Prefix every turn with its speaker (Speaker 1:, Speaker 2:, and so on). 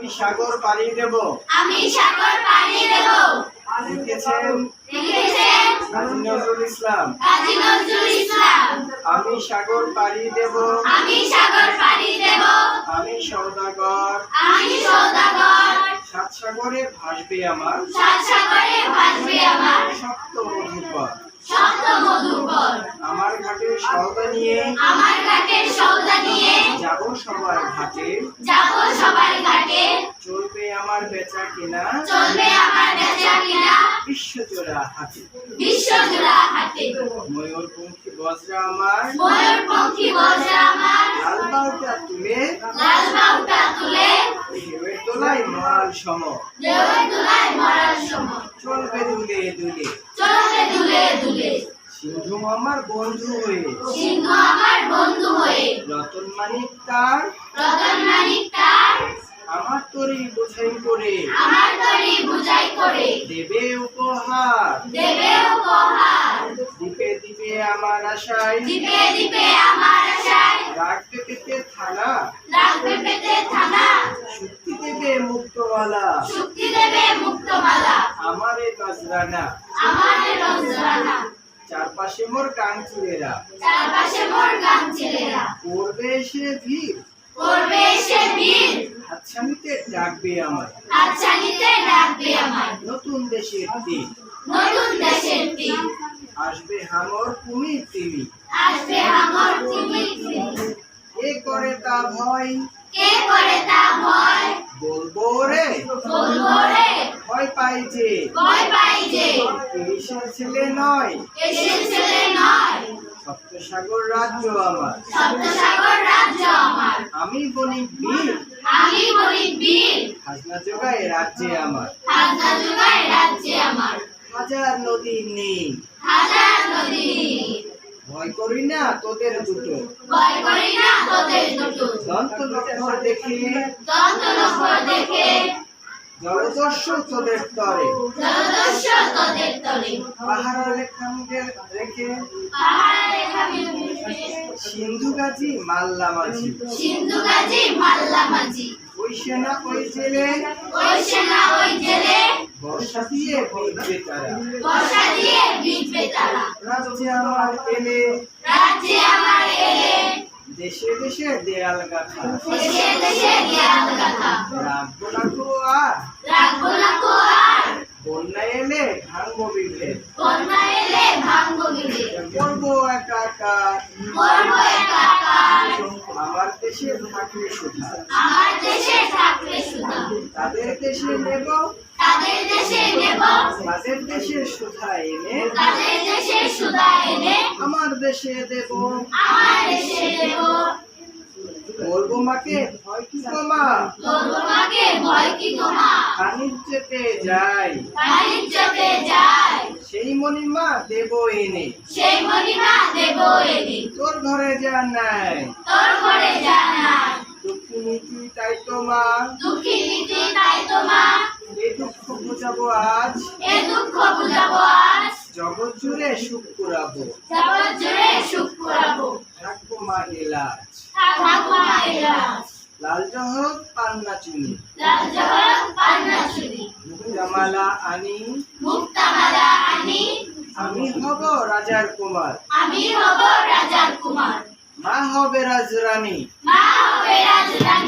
Speaker 1: আমি সাগর পাড়ি দেব।
Speaker 2: আমি সাগর পাড়ি দেব।
Speaker 1: লিখেছেন
Speaker 2: লিখেছেন
Speaker 1: কাজী নজরুল ইসলাম।
Speaker 2: কাজী নজরুল ইসলাম।
Speaker 1: আমি সাগর পাড়ি দেব।
Speaker 2: আমি সাগর পাড়ি দেব।
Speaker 1: আমি সৌদাগর।
Speaker 2: আমি সৌদাগর।
Speaker 1: সাত সাগরে ভাসবে আমার।
Speaker 2: সাত সাগরে ভাসবে আমার।
Speaker 1: সপ্ত মধুকর
Speaker 2: সপ্ত মধুকর
Speaker 1: আমার ঘাটে সৌদা নিয়ে
Speaker 2: আমার ঘাটের সৌদা নিয়ে
Speaker 1: যাব সবার ঘাটে।
Speaker 2: যাব সবার ঘাটে।
Speaker 1: আমার বেচা কেনা?
Speaker 2: চলবে আমার বেচা কিনা?
Speaker 1: বিশ্বজোড়া হাতে।
Speaker 2: বিশ্বজোড়া হাটে
Speaker 1: ময়ূরপঙ্খী বজ্রা আমার।
Speaker 2: ময়ূরপঙ্খী বজ্র আমার।
Speaker 1: লাল বাউটা তুলে।
Speaker 2: লাল বাউটা তুলে।
Speaker 1: ঢেউয়ের তোলায় মাল সম।
Speaker 2: ঢেউয়ের তুলায় মরার সময়
Speaker 1: চলবে দুলে দুলে।
Speaker 2: চলবে দুলে দুলে।
Speaker 1: সিন্ধু আমার বন্ধু হয়ে।
Speaker 2: সিংহ আমার বন্ধু হয়ে।
Speaker 1: রতন মানিক তার।
Speaker 2: রতন মানিক তার।
Speaker 1: তরি বোঝাই করে।
Speaker 2: আমার তরি বুঝাই করে।
Speaker 1: দেবে উপহার।
Speaker 2: দেবে উপহার।
Speaker 1: দ্বীপে দ্বীপে আমার আশায়।
Speaker 2: দিবে দিবে আমার আশায়।
Speaker 1: রাখবে পেতে থানা।
Speaker 2: রাখবে পেতে থানা।
Speaker 1: শক্তি দেবে মুক্তওয়ালা
Speaker 2: শক্তি দেবে মুক্তমালা।
Speaker 1: আমারে নজরানা।
Speaker 2: আমাদের রঞ্জনা
Speaker 1: চারপাশে মোর কাঞ্চিলেরা
Speaker 2: চারপাশে মোর গান ছেলেরা।
Speaker 1: করবে এসে ভিড়।
Speaker 2: করবে এসে ভিড়।
Speaker 1: হাতছানিতে ডাকবে আমার।
Speaker 2: আচ্ছা নিতে ডাকবে আমার
Speaker 1: নতুন দেশের দিন
Speaker 2: নতুন দেশের তীর
Speaker 1: আসবে হাঙর কুমির তিমি
Speaker 2: আসবে আমার তুমি
Speaker 1: এ করে তা ভয়?
Speaker 2: কে করে তা ভয়?
Speaker 1: বলব রে।
Speaker 2: বলব রে।
Speaker 1: ভয় পাই যে।
Speaker 2: ভয় পাই যে।
Speaker 1: এইসব ছেলে নয়।
Speaker 2: এসে ছেলে নয়।
Speaker 1: সপ্তসাগর রাজ্য আমার।
Speaker 2: সপ্তসাগর রাজ্য আমার।
Speaker 1: আমি বনি বীর।
Speaker 2: আমি বলি বীর।
Speaker 1: খাজনা জোগায় রাজ্যে আমার।
Speaker 2: খাজনা জুগায় রাজ্যে আমার।
Speaker 1: হাজার নদী নেই।
Speaker 2: হাজার নদী
Speaker 1: ভয় করি না তোদের দুটো।
Speaker 2: ভয় করি না তোদের দুটো।
Speaker 1: দন্ত লক্ষ্য দেখে
Speaker 2: দন্ত লক্ষ্য দেখে
Speaker 1: জলদস্যু তোদের তরে।
Speaker 2: জলদস্য তোদের তরে।
Speaker 1: পাহাড় লেখানকে রেখে।
Speaker 2: পাহাড় রেখা
Speaker 1: সিন্ধু গাছি মাল্লা মাঝি।
Speaker 2: সিন্ধু গাজী মাল্লা মাঝি।
Speaker 1: ওই সেনা ওই জেলে।
Speaker 2: ওই সেনা ওই জেলে।
Speaker 1: বর্ষা দিয়ে তারা।
Speaker 2: বর্ষা দিয়ে তারা।
Speaker 1: রাজ্যে আমার এলে।
Speaker 2: রাজ্যে আমার এলে।
Speaker 1: দেশে দেশে দেয়াল গাথা।
Speaker 2: দেশে দেশে জ্ঞান গাথা।
Speaker 1: রাখব
Speaker 2: না কো আর
Speaker 1: বন্যা এলে ভাঙবো বিভেদ
Speaker 2: কন্যা এলে ভাঙবো
Speaker 1: করব একাকার
Speaker 2: করব একাকার
Speaker 1: আমার দেশে থাকলে সুধা।
Speaker 2: আমার দেশে থাকলে সুধা।
Speaker 1: তাদের দেশে নেব।
Speaker 2: তাদের দেশে নেব।
Speaker 1: তাদের দেশে সুধা এনে
Speaker 2: তাদের দেশে সুধা এনে
Speaker 1: আমার দেশে দেব।
Speaker 2: আমার দেশে দেব।
Speaker 1: বলব মাকে ভয় কি গো মা?
Speaker 2: বলব মাকে ভয় কি তোমা
Speaker 1: বাণিজ্যতে যাই।
Speaker 2: বাণিজ্যতে যায়
Speaker 1: সেই মণিমা দেব এনে।
Speaker 2: সেই মহিমা দেব এনে।
Speaker 1: তোর ঘরে যা নাই।
Speaker 2: তোর ঘরে জানাই
Speaker 1: দক্ষিণী তুই তাই তো মা।
Speaker 2: দুঃখী নীতি তাই তোমা
Speaker 1: এই দুঃখ বুঝাবো আজ।
Speaker 2: এ দুঃখ বুঝাবো আজ।
Speaker 1: জগৎ জুড়ে সুখ করাবো
Speaker 2: জগৎ জুড়ে সুখ
Speaker 1: থাকব মা
Speaker 2: থাকব মায়েরাজ
Speaker 1: লাল জহর পান্না চুনি।
Speaker 2: লাল জহরত পান্না চুরি
Speaker 1: মুক্তামালা আনি।
Speaker 2: মুক্তামালা আনি।
Speaker 1: আমি হব রাজার কুমার।
Speaker 2: আমি হব রাজার কুমার।
Speaker 1: মা হবে রাজরানী।
Speaker 2: মা হবে রাজরানী।